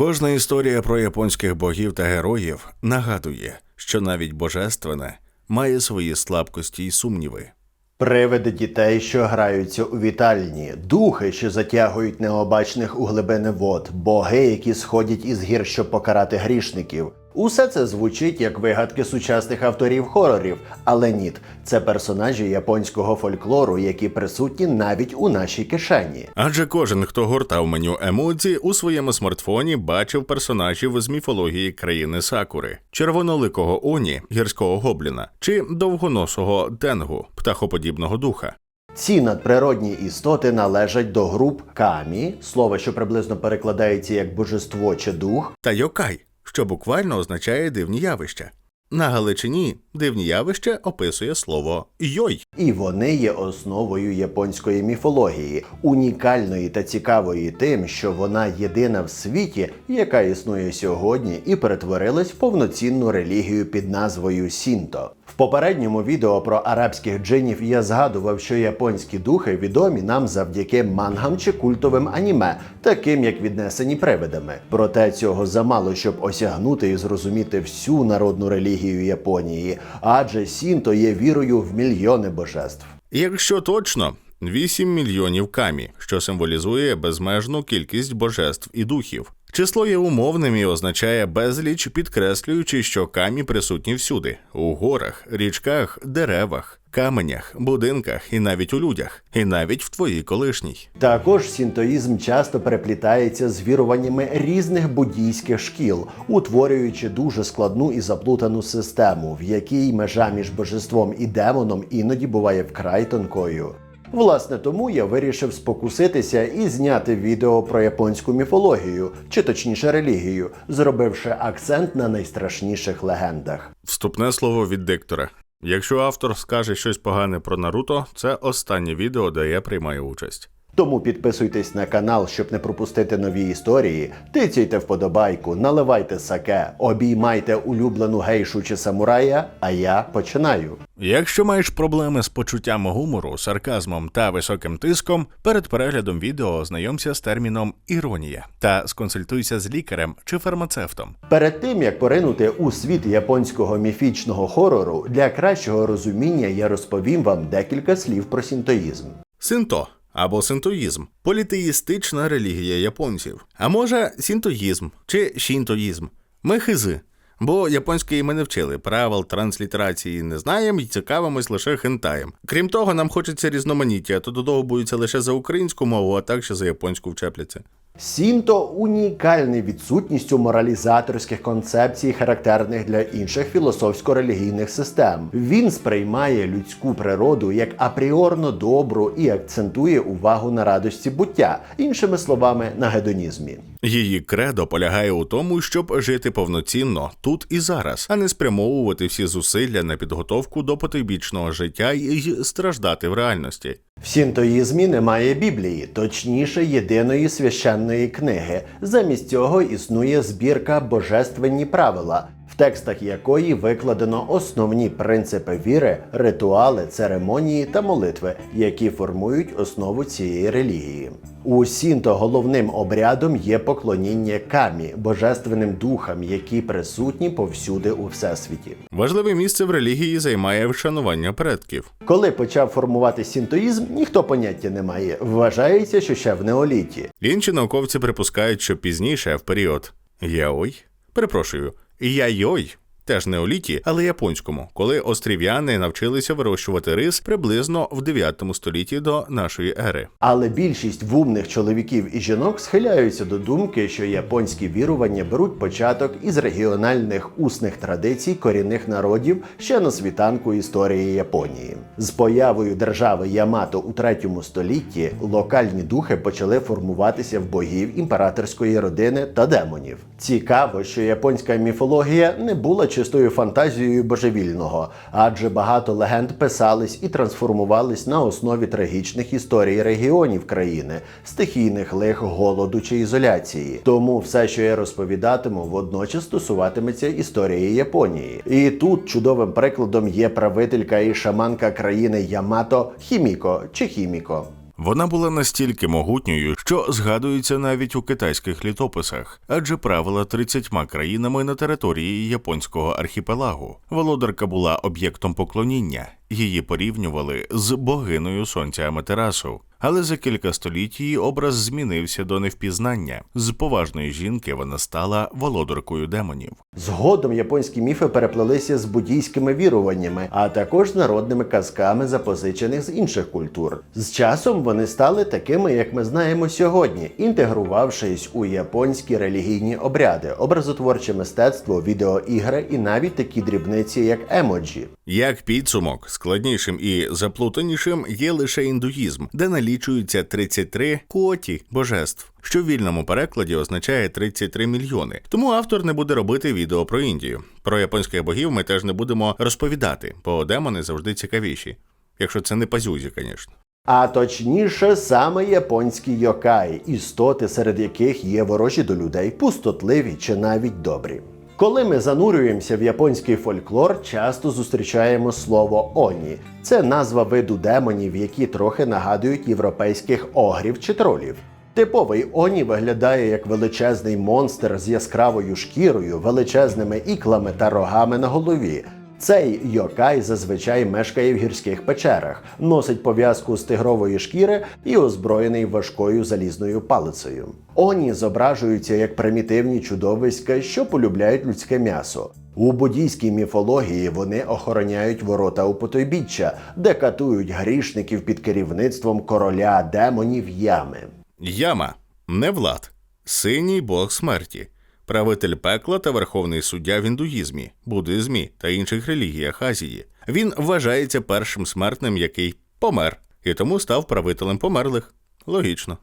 Кожна історія про японських богів та героїв нагадує, що навіть божественне має свої слабкості й сумніви. Привиди дітей, що граються у вітальні, духи, що затягують необачних у глибини вод, боги, які сходять із гір, щоб покарати грішників. Усе це звучить як вигадки сучасних авторів хорорів, але ні, це персонажі японського фольклору, які присутні навіть у нашій кишені. Адже кожен, хто гортав меню емодзі, у своєму смартфоні бачив персонажів з міфології країни Сакури, червоноликого Оні, гірського гобліна, чи довгоносого Тенгу, птахоподібного духа. Ці надприродні істоти належать до груп камі, слово, що приблизно перекладається як божество чи дух, та йокай, що буквально означає дивні явища. На Галичині дивні явища описує слово йой. І вони є основою японської міфології, унікальної та цікавої тим, що вона єдина в світі, яка існує сьогодні, і перетворилась в повноцінну релігію під назвою Сінто. Попередньому відео про арабських джинів я згадував, що японські духи відомі нам завдяки мангам чи культовим аніме, таким як віднесені привидами. Проте цього замало, щоб осягнути і зрозуміти всю народну релігію Японії, адже Сінто є вірою в мільйони божеств. Якщо точно, 8 мільйонів камі, що символізує безмежну кількість божеств і духів. Число є умовним і означає безліч, підкреслюючи, що камі присутні всюди: у горах, річках, деревах, каменях, будинках і навіть у людях, і навіть в твоїй колишній. Також сінтоїзм часто переплітається з віруваннями різних буддійських шкіл, утворюючи дуже складну і заплутану систему, в якій межа між божеством і демоном іноді буває вкрай тонкою. Власне, тому я вирішив спокуситися і зняти відео про японську міфологію, чи точніше релігію, зробивши акцент на найстрашніших легендах. Вступне слово від диктора. Якщо автор скаже щось погане про Наруто, це останнє відео, де я приймаю участь. Тому підписуйтесь на канал, щоб не пропустити нові історії. Тицяйте вподобайку, наливайте саке, обіймайте улюблену гейшу чи самурая. А я починаю. Якщо маєш проблеми з почуттям гумору, сарказмом та високим тиском, перед переглядом відео ознайомся з терміном іронія та сконсультуйся з лікарем чи фармацевтом. Перед тим як поринути у світ японського міфічного хорору, для кращого розуміння я розповім вам декілька слів про синтоїзм. Синто або синтоїзм політеїстична релігія японців. А може синтоїзм чи шінтоїзм. Ми хизи. Бо японської ми не вчили, правил транслітерації не знаємо і цікавимось лише хентаєм. Крім того, нам хочеться різноманіття, то додовбуються лише за українську мову, а так ще за японську вчепляться. Сінто унікальний відсутністю моралізаторських концепцій, характерних для інших філософсько-релігійних систем. Він сприймає людську природу як апріорно добру і акцентує увагу на радості буття, іншими словами, на гедонізмі. Її кредо полягає у тому, щоб жити повноцінно тут і зараз, а не спрямовувати всі зусилля на підготовку до потойбічного життя і страждати в реальності. В сінтоїзмі немає Біблії, точніше єдиної священної книги. Замість цього існує збірка Божественні правила, в текстах якої викладено основні принципи віри, ритуали, церемонії та молитви, які формують основу цієї релігії. У сінто головним обрядом є поклоніння камі, божественним духам, які присутні повсюди у всесвіті. Важливе місце в релігії займає вшанування предків. Коли почав формувати сінтоїзм, ніхто поняття не має. Вважається, що ще в неоліті. Інші науковці припускають, що пізніше, в період яой, перепрошую, яйой, теж неоліті, але японському, коли острів'яни навчилися вирощувати рис приблизно в 9 столітті до нашої ери. Але більшість вумних чоловіків і жінок схиляються до думки, що японські вірування беруть початок із регіональних усних традицій корінних народів ще на світанку історії Японії. З появою держави Ямато у третьому столітті локальні духи почали формуватися в богів імператорської родини та демонів. Цікаво, що японська міфологія не була чистою фантазією божевільного, адже багато легенд писались і трансформувались на основі трагічних історій регіонів країни, стихійних лих, голоду чи ізоляції. Тому все, що я розповідатиму, водночас стосуватиметься історії Японії. І тут чудовим прикладом є правителька і шаманка країни Ямато Хіміко чи Хіміко. Вона була настільки могутньою, що згадується навіть у китайських літописах, адже правила 30 країнами на території японського архіпелагу. Володарка була об'єктом поклоніння. Її порівнювали з богиною сонця Аматерасу. Але за кілька століть її образ змінився до невпізнання. З поважної жінки вона стала володаркою демонів. Згодом японські міфи переплелися з буддійськими віруваннями, а також з народними казками, запозичених з інших культур. З часом вони стали такими, як ми знаємо сьогодні, інтегрувавшись у японські релігійні обряди, образотворче мистецтво, відеоігри і навіть такі дрібниці, як емоджі. Як підсумок, складнішим і заплутанішим є лише індуїзм, де налічується 33 коті божеств, що в вільному перекладі означає 33 мільйони. Тому автор не буде робити відео про Індію. Про японських богів ми теж не будемо розповідати, бо демони завжди цікавіші. Якщо це не пазюзі, звісно. А точніше, саме японські йокаї, істоти, серед яких є ворожі до людей, пустотливі чи навіть добрі. Коли ми занурюємося в японський фольклор, часто зустрічаємо слово оні. Це назва виду демонів, які трохи нагадують європейських огрів чи тролів. Типовий оні виглядає як величезний монстр з яскравою шкірою, величезними іклами та рогами на голові. Цей йокай зазвичай мешкає в гірських печерах, носить пов'язку з тигрової шкіри і озброєний важкою залізною палицею. Оні зображуються як примітивні чудовиська, що полюбляють людське м'ясо. У буддійській міфології вони охороняють ворота у потойбіччя, де катують грішників під керівництвом короля демонів ями. Яма не влад, синій бог смерті, правитель пекла та верховний суддя в індуїзмі, буддизмі та інших релігіях Азії. Він вважається першим смертним, який помер, і тому став правителем померлих. Логічно.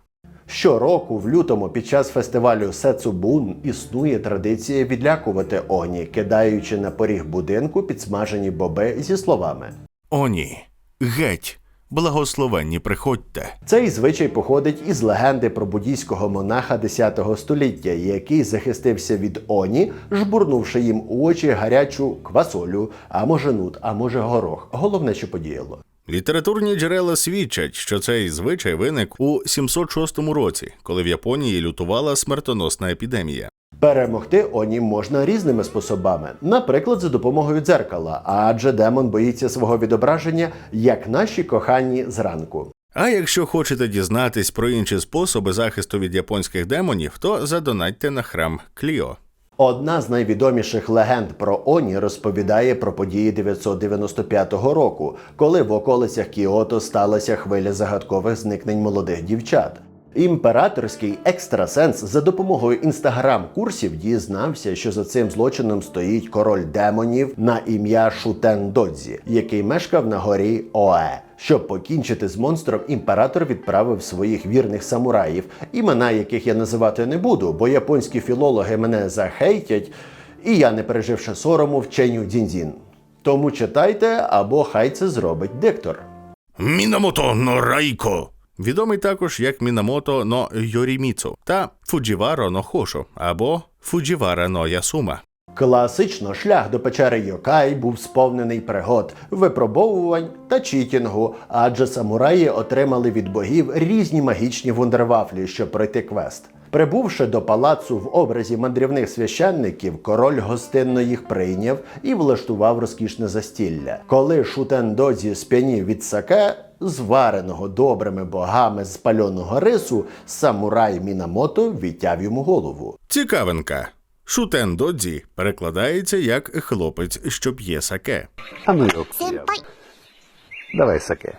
Щороку в лютому під час фестивалю Сецубун існує традиція відлякувати оні, кидаючи на поріг будинку підсмажені боби зі словами. О, ні. Геть, благословенні приходьте. Цей звичай походить із легенди про буддійського монаха 10 століття, який захистився від оні, жбурнувши їм у очі гарячу квасолю, а може нут, а може горох. Головне, що подіяло. Літературні джерела свідчать, що цей звичай виник у 706 році, коли в Японії лютувала смертоносна епідемія. Перемогти Оні можна різними способами, наприклад, за допомогою дзеркала, адже демон боїться свого відображення, як наші кохані зранку. А якщо хочете дізнатись про інші способи захисту від японських демонів, то задонатьте на храм Кліо. Одна з найвідоміших легенд про Оні розповідає про події 995 року, коли в околицях Кіото сталася хвиля загадкових зникнень молодих дівчат. Імператорський екстрасенс за допомогою інстаграм-курсів дізнався, що за цим злочином стоїть король демонів на ім'я Шутен Додзі, який мешкав на горі Оe. Щоб покінчити з монстром, імператор відправив своїх вірних самураїв, імена яких я називати не буду, бо японські філологи мене захейтять, і я, не переживши сорому, вченю дзінзін. Тому читайте або хай це зробить диктор. Мінамото но Райко. Відомий також як Мінамото но Йоріміцу та Фуджіваро но Хошо або Фуджівара но Ясума. Класично шлях до печери Йокай був сповнений пригод, випробовувань та читінгу, адже самураї отримали від богів різні магічні вундервафлі, щоб пройти квест. Прибувши до палацу в образі мандрівних священників, король гостинно їх прийняв і влаштував розкішне застілля. Коли Шутен Додзі сп'янів від саке, звареного добрими богами з пальоного рису, самурай Мінамото відтяв йому голову. Цікавинка. Шутен Додзі перекладається як хлопець, що п'є саке. А ну Давай саке.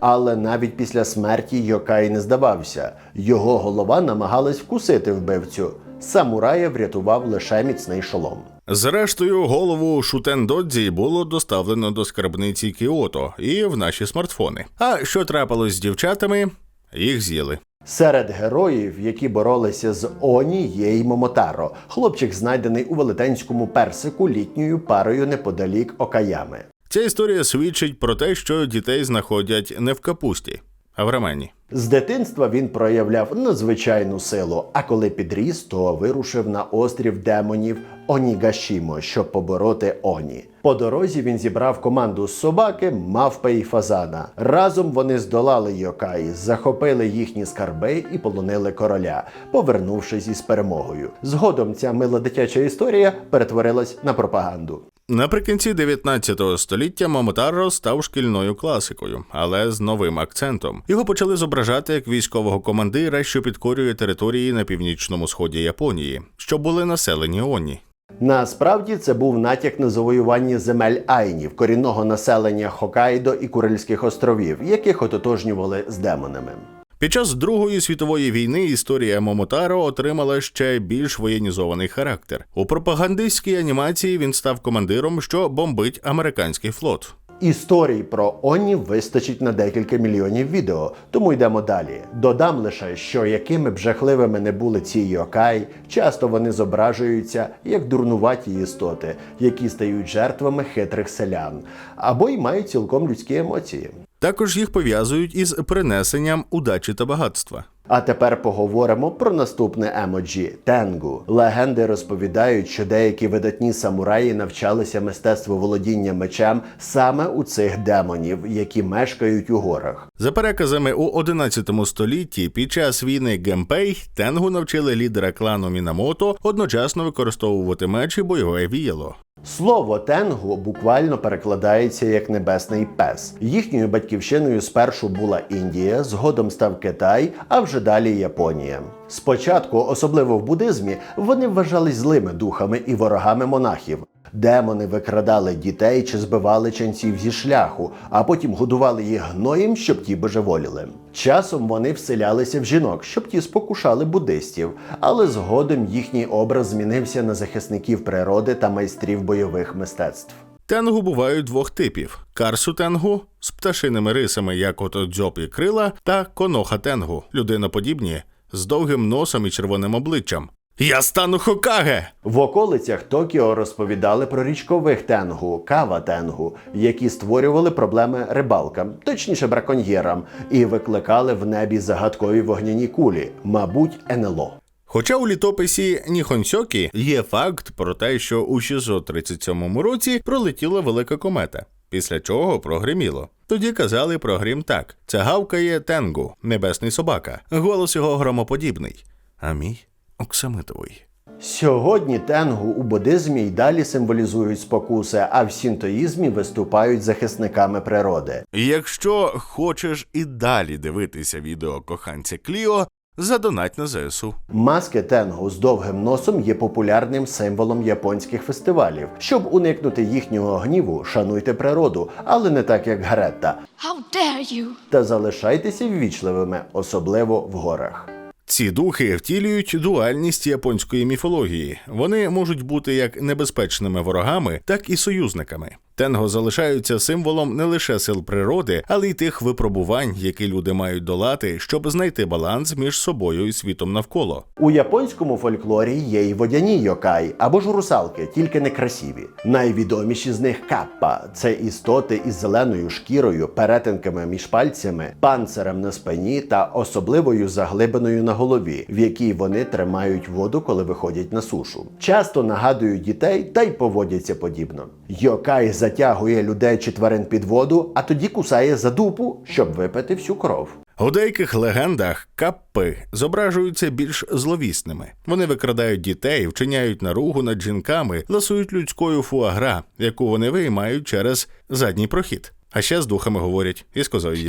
Але навіть після смерті Йокай не здавався. Його голова намагалась вкусити вбивцю. Самурая врятував лише міцний шолом. Зрештою, голову Шутен Додзі було доставлено до скарбниці Кіото і в наші смартфони. А що трапилось з дівчатами? Їх з'їли. Серед героїв, які боролися з Оні, є й Момотаро, хлопчик, знайдений у велетенському персику літньою парою неподалік Окаями. Ця історія свідчить про те, що дітей знаходять не в капусті. А в рамені. З дитинства він проявляв надзвичайну силу, а коли підріс, то вирушив на острів демонів Онігашімо, щоб побороти Оні. По дорозі він зібрав команду з собаки, мавпи і фазана. Разом вони здолали Йокаї, захопили їхні скарби і полонили короля, повернувшись із перемогою. Згодом ця мила дитяча історія перетворилась на пропаганду. Наприкінці 19 століття Момотаро став шкільною класикою, але з новим акцентом. Його почали зображати як військового командира, що підкорює території на північному сході Японії, що були населені Оні. Насправді це був натяк на завоювання земель айнів, корінного населення Хокайдо і Курильських островів, яких ототожнювали з демонами. Під час Другої світової війни історія Момотаро отримала ще більш воєнізований характер. У пропагандистській анімації він став командиром, що бомбить американський флот. Історій про Онні вистачить на декілька мільйонів відео, тому йдемо далі. Додам лише, що якими б жахливими не були ці йокай, часто вони зображуються як дурнуваті істоти, які стають жертвами хитрих селян, або й мають цілком людські емоції. Також їх пов'язують із принесенням удачі та багатства. А тепер поговоримо про наступне емоджі тенгу. Легенди розповідають, що деякі видатні самураї навчалися мистецтву володіння мечем саме у цих демонів, які мешкають у горах. За переказами у 11 столітті під час війни Гемпей Тенгу навчили лідера клану Мінамото одночасно використовувати меч і бойове віяло. Слово тенгу буквально перекладається як небесний пес. Їхньою батьківщиною спершу була Індія, згодом став Китай, а вже далі Японія. Спочатку, особливо в буддизмі, вони вважались злими духами і ворогами монахів. Демони викрадали дітей чи збивали ченців зі шляху, а потім годували їх гноєм, щоб ті божеволіли. Часом вони вселялися в жінок, щоб ті спокушали буддистів, але згодом їхній образ змінився на захисників природи та майстрів бойових мистецтв. Тенгу бувають двох типів: карсу тенгу з пташиними рисами, як ото дзьоб і крила, та коноха тенгу людиноподібні з довгим носом і червоним обличчям. Я стану Хокаге! В околицях Токіо розповідали про річкових тенгу, кава тенгу, які створювали проблеми рибалкам, точніше браконьєрам, і викликали в небі загадкові вогняні кулі, мабуть, НЛО. Хоча у літописі Ніхонсьокі є факт про те, що у 637 році пролетіла велика комета, після чого прогриміло. Тоді казали про грім так: це гавкає Тенгу, небесний собака. Голос його громоподібний. А мій оксамитовий. Сьогодні тенгу у буддизмі й далі символізують спокуси, а в сінтоїзмі виступають захисниками природи. Якщо хочеш і далі дивитися відео коханця Кліо, задонать на ЗСУ. Маски тенгу з довгим носом є популярним символом японських фестивалів. Щоб уникнути їхнього гніву, шануйте природу, але не так як Гретта. How dare you! Та залишайтеся ввічливими, особливо в горах. Ці духи втілюють дуальність японської міфології. Вони можуть бути як небезпечними ворогами, так і союзниками. Тенго залишаються символом не лише сил природи, але й тих випробувань, які люди мають долати, щоб знайти баланс між собою і світом навколо. У японському фольклорі є й водяні йокай або ж русалки, тільки не красиві. Найвідоміші з них каппа це істоти із зеленою шкірою, перетинками між пальцями, панцирем на спині та особливою заглибиною на голові, в якій вони тримають воду, коли виходять на сушу. Часто нагадують дітей та й поводяться подібно. Йокай затягує людей чи тварин під воду, а тоді кусає за дупу, щоб випити всю кров. У деяких легендах каппи зображуються більш зловісними. Вони викрадають дітей, вчиняють наругу над жінками, ласують людською фуагра, яку вони виймають через задній прохід. А ще з духами говорять і з козою. є.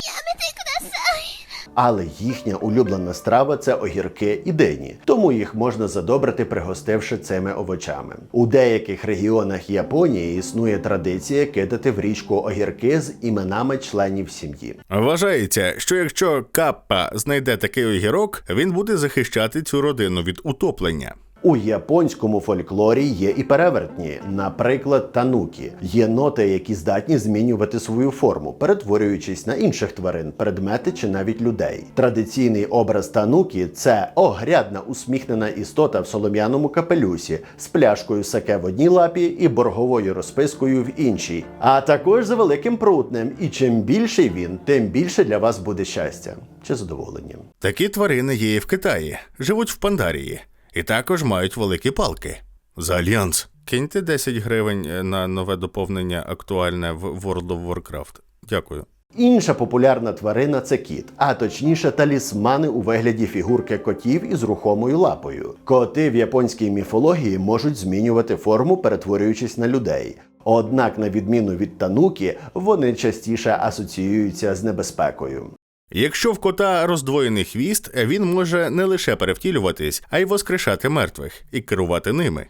Але їхня улюблена страва це огірки і дині, тому їх можна задобрити, пригостивши цими овочами. У деяких регіонах Японії існує традиція кидати в річку огірки з іменами членів сім'ї. Вважається, що якщо каппа знайде такий огірок, він буде захищати цю родину від утоплення. У японському фольклорі є і перевертні, наприклад, танукі, єноти, які здатні змінювати свою форму, перетворюючись на інших тварин, предмети чи навіть людей. Традиційний образ танукі це огрядна усміхнена істота в солом'яному капелюсі з пляшкою саке в одній лапі і борговою розпискою в іншій, а також за великим прутнем. І чим більший він, тим більше для вас буде щастя чи задоволення. Такі тварини є і в Китаї, живуть в Пандарії, і також мають великі палки. За альянс. Киньте 10 гривень е, на нове доповнення актуальне в World of Warcraft. Дякую. Інша популярна тварина це кіт, а точніше талісмани у вигляді фігурки котів із рухомою лапою. Коти в японській міфології можуть змінювати форму, перетворюючись на людей. Однак, на відміну від танукі, вони частіше асоціюються з небезпекою. Якщо в кота роздвоєний хвіст, він може не лише перевтілюватись, а й воскрешати мертвих і керувати ними.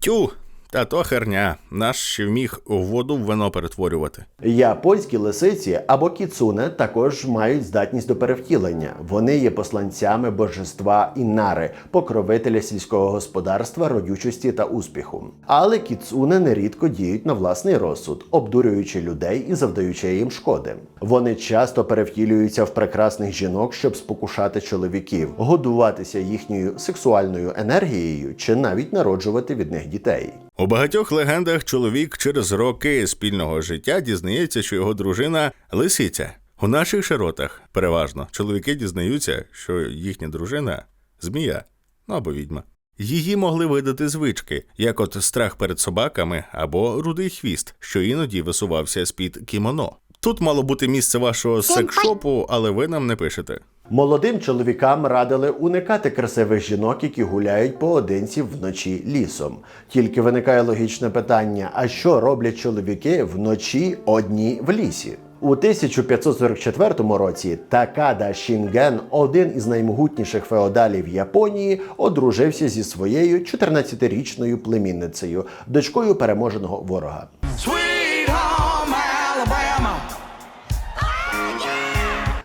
Тю, та то херня, наш ще вміг воду в вино перетворювати. Японські лисиці або кіцуне також мають здатність до перевтілення. Вони є посланцями божества Інари, покровителя сільського господарства, родючості та успіху. Але кіцуне нерідко діють на власний розсуд, обдурюючи людей і завдаючи їм шкоди. Вони часто перевтілюються в прекрасних жінок, щоб спокушати чоловіків, годуватися їхньою сексуальною енергією чи навіть народжувати від них дітей. У багатьох легендах чоловік через роки спільного життя дізнається, що його дружина лисиця. У наших широтах переважно чоловіки дізнаються, що їхня дружина змія ну або відьма. Її могли видати звички, як от страх перед собаками або рудий хвіст, що іноді висувався з-під кімоно. Тут мало бути місце вашого секшопу, але ви нам не пишете. Молодим чоловікам радили уникати красивих жінок, які гуляють поодинці вночі лісом. Тільки виникає логічне питання: а що роблять чоловіки вночі одні в лісі? У 1544 році Такада Шінген, один із наймогутніших феодалів Японії, одружився зі своєю 14-річною племінницею, дочкою переможеного ворога.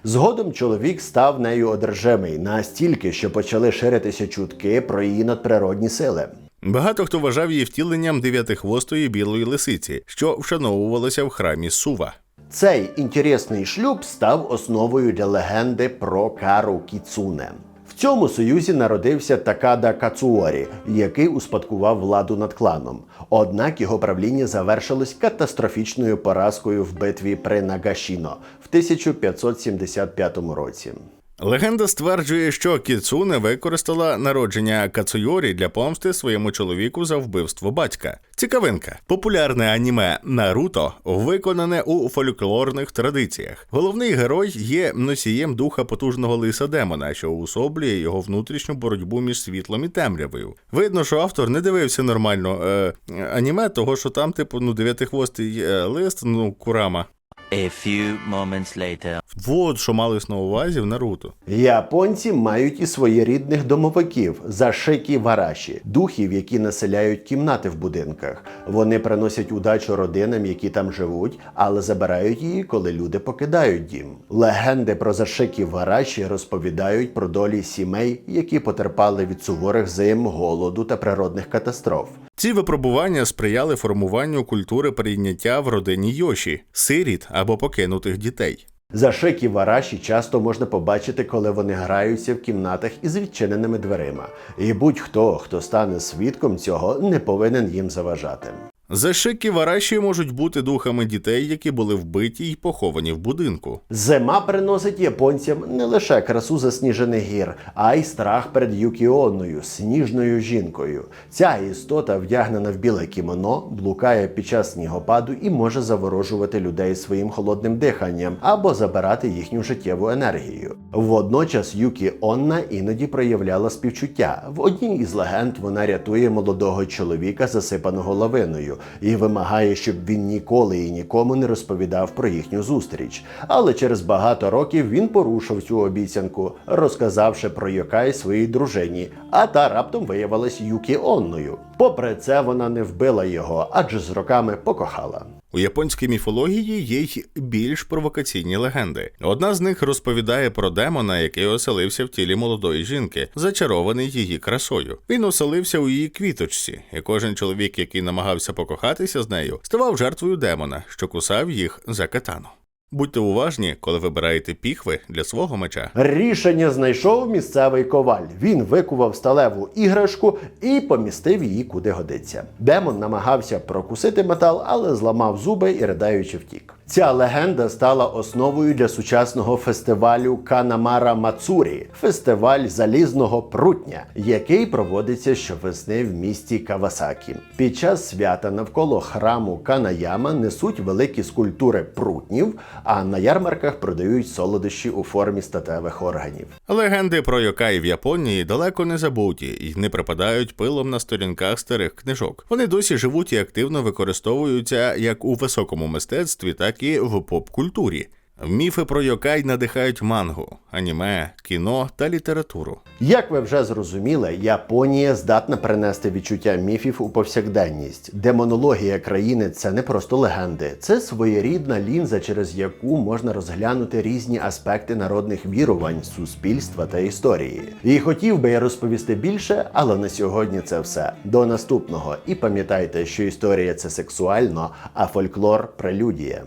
Згодом чоловік став нею одержимий настільки, що почали ширитися чутки про її надприродні сили. Багато хто вважав її втіленням дев'ятихвостої білої лисиці, що вшановувалося в храмі Сува. Цей інтересний шлюб став основою для легенди про Кару Кіцуне. В цьому союзі народився Такада Кацуорі, який успадкував владу над кланом. Однак його правління завершилось катастрофічною поразкою в битві при Нагашіно в 1575 році. Легенда стверджує, що Кіцуне використала народження Кацуйорі для помсти своєму чоловіку за вбивство батька. Цікавинка. Популярне аніме Наруто виконане у фольклорних традиціях. Головний герой є носієм духа потужного лиса демона, що уособлює його внутрішню боротьбу між світлом і темрявою. Видно, що автор не дивився нормально е, аніме, того що там, типу, ну, дев'ятихвостий е, лист, ну, курама. A few moments later. Вот що малось на увазі в Наруто. Японці мають і своєрідних домовиків зашикі вараші, духів, які населяють кімнати в будинках. Вони приносять удачу родинам, які там живуть, але забирають її, коли люди покидають дім. Легенди про зашикі вараші розповідають про долі сімей, які потерпали від суворих зим, голоду та природних катастроф. Ці випробування сприяли формуванню культури прийняття в родині Йоші, сиріт або покинутих дітей. Зашикі вараші часто можна побачити, коли вони граються в кімнатах із відчиненими дверима. І будь-хто, хто стане свідком цього, не повинен їм заважати. Зашики вараші можуть бути духами дітей, які були вбиті й поховані в будинку. Зима приносить японцям не лише красу засніжених гір, а й страх перед Юкіонною, сніжною жінкою. Ця істота, вдягнена в біле кімоно, блукає під час снігопаду і може заворожувати людей своїм холодним диханням або забирати їхню життєву енергію. Водночас Юкі Онна іноді проявляла співчуття. В одній із легенд вона рятує молодого чоловіка, засипаного лавиною, і вимагає, щоб він ніколи і нікому не розповідав про їхню зустріч. Але через багато років він порушив цю обіцянку, розказавши про Йокай своїй дружині, а та раптом виявилась Юкі Онною. Попри це, вона не вбила його, адже з роками покохала. У японській міфології є й більш провокаційні легенди. Одна з них розповідає про демона, який оселився в тілі молодої жінки, зачарований її красою. Він оселився у її квіточці, і кожен чоловік, який намагався покохатися з нею, ставав жертвою демона, що кусав їх за катану. Будьте уважні, коли вибираєте піхви для свого меча. Рішення знайшов місцевий коваль. Він викував сталеву іграшку і помістив її куди годиться. Демон намагався прокусити метал, але зламав зуби і ридаючи втік. Ця легенда стала основою для сучасного фестивалю Канамара Мацурі, фестиваль залізного прутня, який проводиться щовесни в місті Кавасакі. Під час свята навколо храму Канаяма несуть великі скульптури прутнів, а на ярмарках продають солодощі у формі статевих органів. Легенди про йокай в Японії далеко не забуті і не припадають пилом на сторінках старих книжок. Вони досі живуть і активно використовуються як у високому мистецтві, так в поп-культурі. Міфи про йокай надихають мангу, аніме, кіно та літературу. Як ви вже зрозуміли, Японія здатна принести відчуття міфів у повсякденність. Демонологія країни це не просто легенди, це своєрідна лінза, через яку можна розглянути різні аспекти народних вірувань, суспільства та історії. І хотів би я розповісти більше, але на сьогодні це все. До наступного. І пам'ятайте, що історія це сексуально, а фольклор прелюдія.